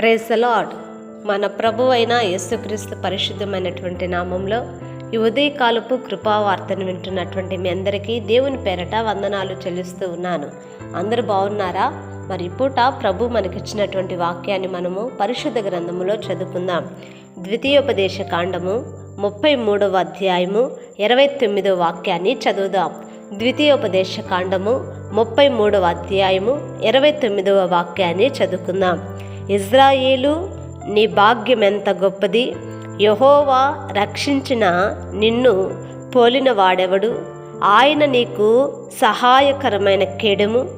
Praise lord మన ప్రభు అయిన యేసుక్రీస్తు పరిశుద్ధమైనటువంటి నామంలో ఈ ఉదయకాలపు కృపావార్తను వింటున్నటువంటి మీ అందరికీ దేవుని పేరట వందనాలు చెల్లిస్తూ ఉన్నాను. అందరూ బాగున్నారా? మరి పూట ప్రభు మనకిచ్చినటువంటి వాక్యాన్ని మనము పరిశుద్ధ గ్రంథములో చదువుకుందాం. ద్వితీయోపదేశ కాండము ముప్పై మూడవ అధ్యాయము ఇరవై తొమ్మిదవ వాక్యాన్ని చదువుదాం. ద్వితీయోపదేశ కాండము ముప్పై మూడవ అధ్యాయము ఇరవై తొమ్మిదవ వాక్యాన్ని చదువుకుందాం. ఇజ్రాయేలు నీ భాగ్యం ఎంత గొప్పది? యహోవా రక్షించిన నిన్ను పోలిన వాడెవడు ఆయన నీకు సహాయకరమైన కేడము?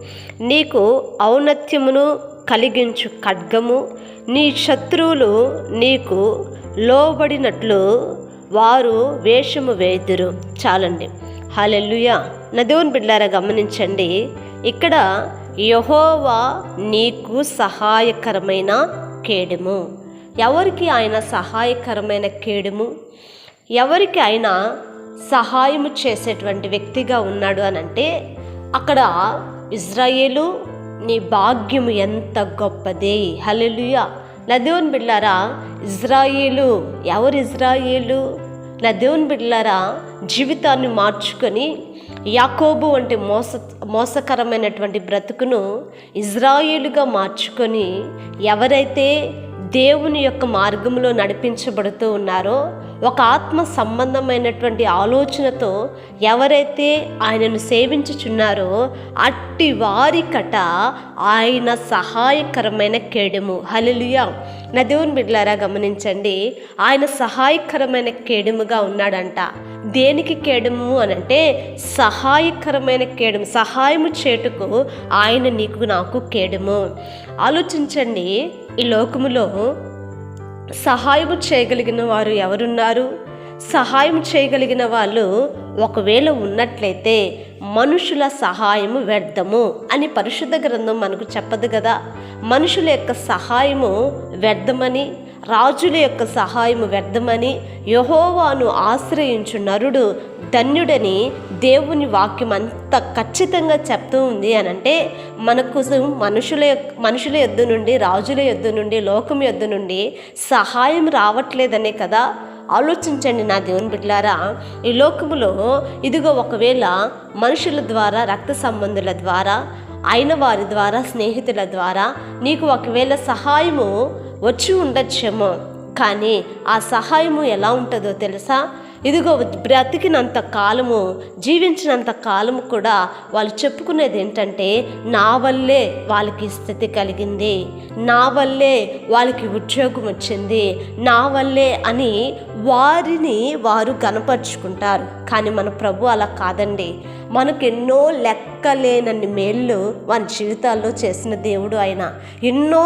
నీకు ఔన్నత్యమును కలిగించు ఖడ్గము? నీ శత్రువులు నీకు లోబడినట్లు వారు వేషము వేదురు. చాలండి. హాలెల్లుయా. నదేవుని బిడ్డారా గమనించండి. ఇక్కడ యహోవా నీకు సహాయకరమైన కేడము. ఎవరికి ఆయన సహాయకరమైన కేడుము? ఎవరికి ఆయన సహాయము చేసేటువంటి వ్యక్తిగా ఉన్నాడు అని అంటే అక్కడ ఇజ్రాయేలు నీ భాగ్యము ఎంత గొప్పది. హలెలుయ నదేవుని బిడ్లారా ఇజ్రాయేలు ఎవరు ఇజ్రాయేలు? నా దేవుని జీవితాన్ని మార్చుకొని యాకోబు వంటి మోస మోసకరమైనటువంటి బ్రతుకును ఇజ్రాయేలుగా మార్చుకొని ఎవరైతే దేవుని యొక్క మార్గంలో నడిపించబడుతూ ఉన్నారో ఒక ఆత్మ సంబంధమైనటువంటి ఆలోచనతో ఎవరైతే ఆయనను సేవించుచున్నారో అట్టి వారికట ఆయన సహాయకరమైన కేడుము. హలలుయా నా దేవుని బిడ్డలారా గమనించండి. ఆయన సహాయకరమైన కేడుముగా ఉన్నాడంట. దేనికి కేడము అని అంటే సహాయకరమైన కేడము సహాయము చేటుకు ఆయన నీకు నాకు కేడము. ఆలోచించండి ఈ లోకములో సహాయము చేయగలిగిన వారు ఎవరున్నారు? సహాయం చేయగలిగిన వాళ్ళు ఒకవేళ ఉన్నట్లయితే మనుషుల సహాయము వ్యర్థము అని పరిశుద్ధ గ్రంథం మనకు చెప్పదు కదా. మనుషుల యొక్క సహాయము వ్యర్థమని రాజుల యొక్క సహాయము వ్యర్థమని యహోవాను ఆశ్రయించు నరుడు ధన్యుడని దేవుని వాక్యం అంత ఖచ్చితంగా చెప్తూ ఉంది అని అంటే మనకు మనుషుల మనుషుల ఎద్దు నుండి రాజుల ఎద్దు నుండి లోకం ఎద్దు నుండి సహాయం రావట్లేదనే కదా? ఆలోచించండి నా దేవుని బిడ్లారా ఈ లోకములో ఇదిగో ఒకవేళ మనుషుల ద్వారా రక్త సంబంధుల ద్వారా అయిన వారి ద్వారా స్నేహితుల ద్వారా నీకు ఒకవేళ సహాయము వచ్చి ఉండొచ్చేమో. కానీ ఆ సహాయము ఎలా ఉంటుందో తెలుసా? ఇదిగో బ్రతికినంత కాలము జీవించినంత కాలము కూడా వాళ్ళు చెప్పుకునేది ఏంటంటే నా వల్లే వాళ్ళకి స్థితి కలిగింది నా వల్లే వాళ్ళకి ఉద్యోగం వచ్చింది నా వల్లే అని వారిని వారు గనపరుచుకుంటారు కానీ మన ప్రభు అలా కాదండి. మనకు ఎన్నో లెక్కలేనన్ని మేళ్ళు మన జీవితాల్లో చేసిన దేవుడు ఆయన. ఎన్నో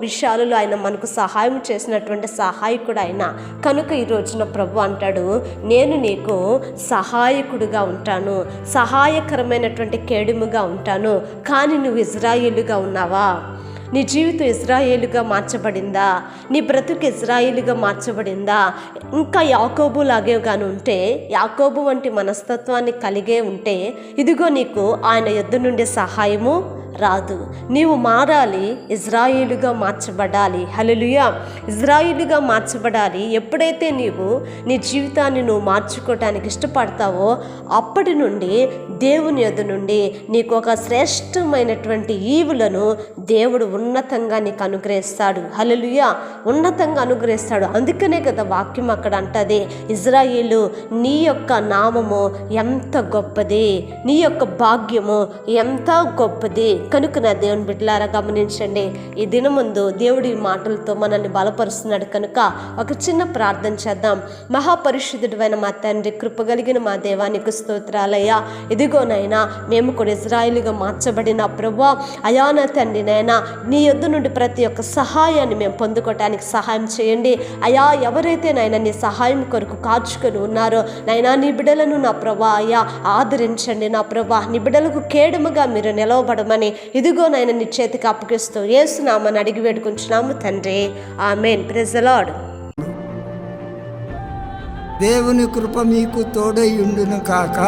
విషయాలలో ఆయన మనకు సహాయం చేసినటువంటి సహాయకుడు ఆయన. కనుక ఈ రోజున ప్రభు అంటాడు నేను నీకు సహాయకుడుగా ఉంటాను సహాయకరమైనటువంటి కేడుముగా ఉంటాను. కానీ నువ్వు ఇజ్రాయిలుగా ఉన్నావా? నీ జీవితం ఇజ్రాయేలుగా మార్చబడిందా? నీ బ్రతుకు ఇజ్రాయేలుగా మార్చబడిందా? ఇంకా యాకోబు లాగే కానీ ఉంటే యాకోబు వంటి మనస్తత్వాన్ని కలిగే ఉంటే ఇదిగో నీకు ఆయన యుద్ధ నుండి సహాయము రాదు. నీవు మారాలి ఇజ్రాయిలుగా మార్చబడాలి. హలలుయా ఇజ్రాయిలుగా మార్చబడాలి. ఎప్పుడైతే నీవు నీ జీవితాన్ని నువ్వు మార్చుకోవటానికి ఇష్టపడతావో అప్పటి నుండి దేవుని యొద్ నుండి నీకు ఒక శ్రేష్టమైనటువంటి ఈవులను దేవుడు ఉన్నతంగా నీకు అనుగ్రహిస్తాడు. హలలుయ ఉన్నతంగా అనుగ్రహిస్తాడు. అందుకనే కదా వాక్యం అక్కడ అంటది. ఇజ్రాయిలు నీ యొక్క నామము ఎంత గొప్పది? నీ యొక్క భాగ్యము ఎంత గొప్పది? కనుక నా దేవుని బిడ్డలారా గమనించండి. ఈ దినం ముందు దేవుడి మాటలతో మనల్ని బలపరుస్తున్నాడు కనుక ఒక చిన్న ప్రార్థన చేద్దాం. మహాపరిశుద్ధుడైన మా తండ్రి కృపగలిగిన మా దేవానికి స్తోత్రాలయ్యా. ఇదిగోనైనా మేము కూడా ఇజ్రాయిల్గా మార్చబడిన ప్రభా అయాన తండ్రినైనా నీ యొద్దు నుండి ప్రతి ఒక్క సహాయాన్ని మేము పొందుకోవటానికి సహాయం చేయండి. అయా ఎవరైతే నాయన నీ సహాయం కొరకు కాచుకొని ఉన్నారో నాయనా నీ బిడలను నా ప్రభా అయ్యా ఆదరించండి. నా ప్రభా నీ బిడ్డలకు కేడముగా మీరు నిలవబడమని ఇదిగో నాయన నీ చేతికి అప్పగిస్తూ ఏసునామని అడిగి వేడుకుంటున్నాము తండ్రి. ఆమెన్. ప్రెజలాడ్ దేవుని కృప మీకు తోడై ఉండును కాక.